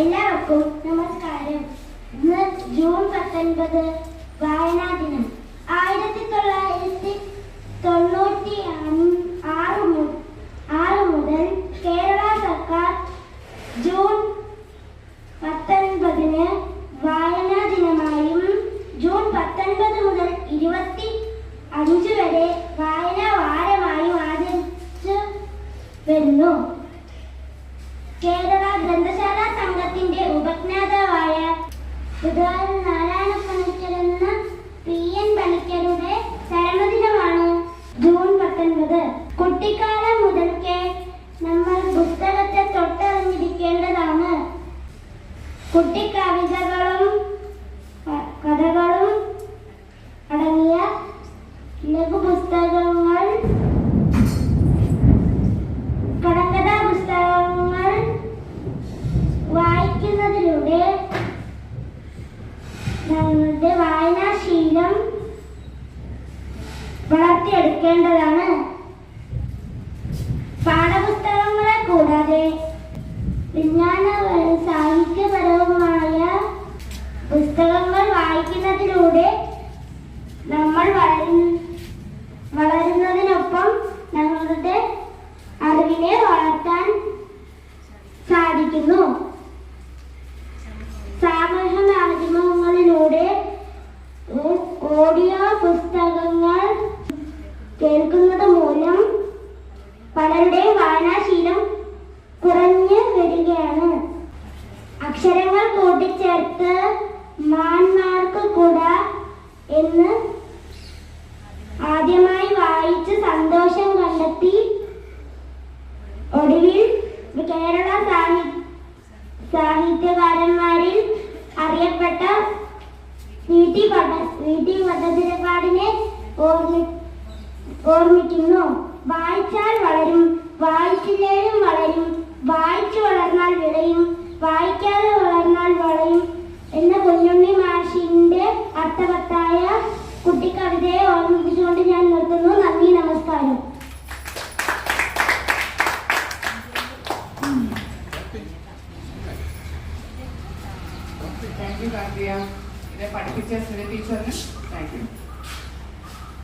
എല്ലാവർക്കും നമസ്കാരം. ഇന്ന് ജൂൺ പത്തൊൻപത് വായനാ ദിനം. ആയിരത്തി തൊള്ളായിരത്തി തൊണ്ണൂറ്റി ആറ് ആറ് മുതൽ കേരള സർക്കാർ ജൂൺ പത്തൊൻപതിന് വായനാ ദിനമായും ജൂൺ പത്തൊൻപത് മുതൽ ഇരുപത്തി അഞ്ച് വരെ വായനാ വാരമായും ആചരിച്ചു വരുന്നു. കേരള ബുധവാരം നാരായണ പണിക്കരെന്ന പി എൻ പണിക്കരുടെ ചരമദിനമാണ്? ജൂൺ പത്തൊൻപത്. കുട്ടിക്കാലം മുതൽക്കേ നമ്മൾ പുസ്തകത്തെ തൊട്ടറിഞ്ഞിരിക്കേണ്ടതാണ്. കുട്ടിക്കവിതകളും കഥകളും അടങ്ങിയ ലഘുപുസ്തകങ്ങൾ കടങ്കഥാ പുസ്തകങ്ങൾ വായിക്കുന്നതിലൂടെ ഞങ്ങളുടെ വായനാശീലം വളർത്തിയെടുക്കേണ്ടതാണ്. പാഠപുസ്തകങ്ങളെ കൂടാതെ വിജ്ഞാന സാഹിത്യപരവുമായ പുസ്തകങ്ങൾ വായിക്കുന്നതിലൂടെ നമ്മൾ വളരുന്ന വളരുന്നതിനൊപ്പം ഞങ്ങളുടെ അറിവിനെ വളർത്താൻ സാധിക്കുന്നു. കേൾക്കുന്നത് മൂലം പലരുടെ വായനാശീലം കുറഞ്ഞു വരികയാണ്. അക്ഷരങ്ങൾ കൂട്ടിച്ചേർത്ത് മാന്മാർക്ക് കൂട എന്ന് ആദ്യമായി വായിച്ച് സന്തോഷം കണ്ടെത്തി ഒടുവിൽ കേരള സാഹി സാഹിത്യകാരന്മാരിൽ അറിയപ്പെട്ട വീട്ടി ടി വീട്ടി ടി ഓർമ്മി ഓർമ്മിക്കുന്നു. വായിച്ചാൽ വളരും വായിച്ചില്ലേലും വളരും വായിച്ചു വളർന്നാൽ വിളയും വായിക്കാതെ വളർന്നാൽ വളയും എന്ന കുഞ്ഞുണ്ണി മാഷിന്റെ അർത്ഥവത്തായ കുട്ടിക്കവിതയെ ഓർമ്മിപ്പിച്ചുകൊണ്ട് ഞാൻ നിർത്തുന്നു. നന്ദി നമസ്കാരം. താങ്ക് യു പഠിപ്പിച്ച